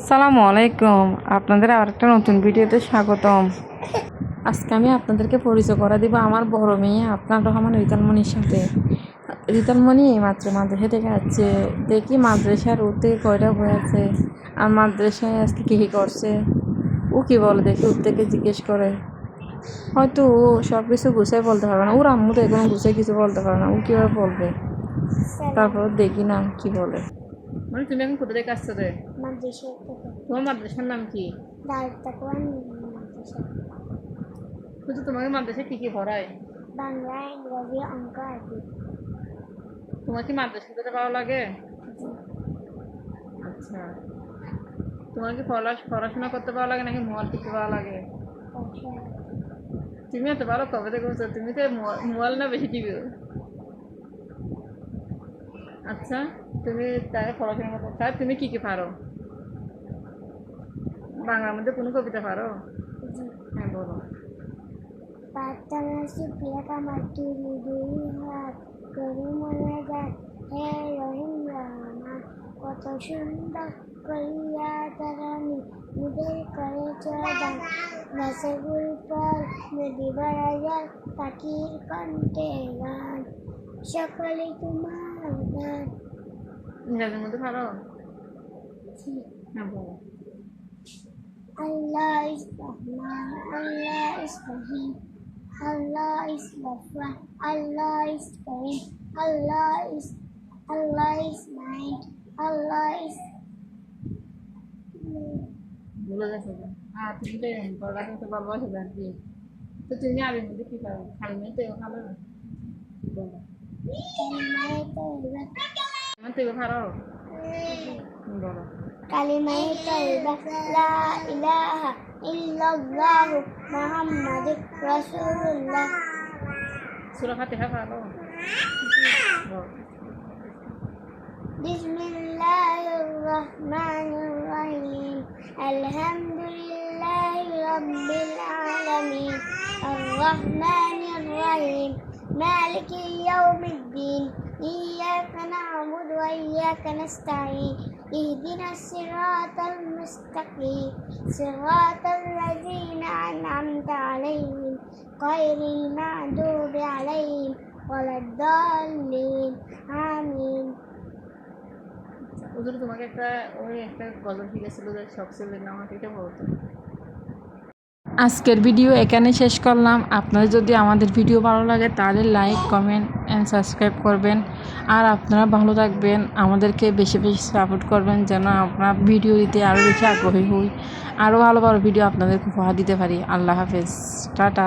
আসসালামু আলাইকুম। আপনাদের আর একটা নতুন ভিডিওতে স্বাগতম। আজকে আমি আপনাদেরকে পরিচয় করা দিব আমার বড় মেয়ে আপনার রহমান রিতালমণির সাথে। রিতালমণি এইমাত্র মাদ্রাসা থেকে আসছে। দেখি মাদ্রাসার থেকে কয়টা বই আছে? আর মাদ্রাসায় আজকে কী কী করছে? ও কী বলে দেখি ওর থেকে জিজ্ঞেস করে। হয়তো ও সব কিছু গুছাই বলতে পারবে না। ওর আম্মু তো এখনও গুছাই কিছু বলতে পারে না। ও কীভাবে বলবে? তারপর দেখি না কি বলে। মানে তুমি এখন কোথা থেকে আসছো রে? মাদ্রাসা তোমার মাদ্রাসার নাম কি? শুধু তোমাকে মাদ্রাসায় কী কী পড়ায়। বাংলা ইংরেজি অঙ্ক আরবি। তোমার কি মাদ্রাসা যেতে ভালো লাগে? আচ্ছা। তোমার কি পড়া পড়াশোনা করতে ভালো লাগে নাকি মোবাইল টিপতে ভালো লাগে? তুমি এত ভালো কবে থেকে তুমি তো মোবা- মোবাইল না বেশি টিভি আচ্ছা তুমি তাকে পড়াশোনা করতে স্যার তুমি কী কী পারো? বাংলার মধ্যে কোনো কবিতা পারো? হ্যাঁ বলো। প্রার্থনা সুপ্রিয়া কামার দুই হাত করি মনে যায়। হে রহিম কত সুন্দর করিয়া তারানি মুদের করে চড়ান রসগুল পর নদী বাড়াইয়ার পাখির কণ্ঠে গান। Shakalitumalaban. tuh? haram. Kenapa? Allah is Rahman, Allah is Rahim, Allah is Ghafar, Allah is Karim, Allah is Allah is Mind, Allah is Boleh. Ah, tidak yang kalau langsung sebab. Itu jenis apa yang mesti kita kalian itu yang كلمة طيبة طيبة لا إله إلا الله محمد رسول الله سورة فاتحة بسم الله الرحمن الرحيم الحمد لله رب العالمين الرحمن الرحيم مالك يوم الدين إياك نعبد وإياك نستعين اهدنا الصراط المستقيم صراط الذين أنعمت عليهم غير المغضوب عليهم ولا الضالين آمين ওদের তোমাকে একটা ওই একটা গল্প শিখেছিল যে শখ ছিল না আমাকে এটা বলতো আজকের ভিডিও এখানে শেষ করলাম। আপনারা যদি আমাদের ভিডিও ভালো লাগে তাহলে লাইক কমেন্ট অ্যান্ড সাবস্ক্রাইব করবেন। আর আপনারা ভালো থাকবেন, আমাদেরকে বেশি বেশি সাপোর্ট করবেন যেন আমরা ভিডিও দিতে আরও বেশি আগ্রহী হই। আরও ভালো ভালো ভিডিও আপনাদেরকে উপহার দিতে পারি। আল্লাহ হাফেজ। টাটা।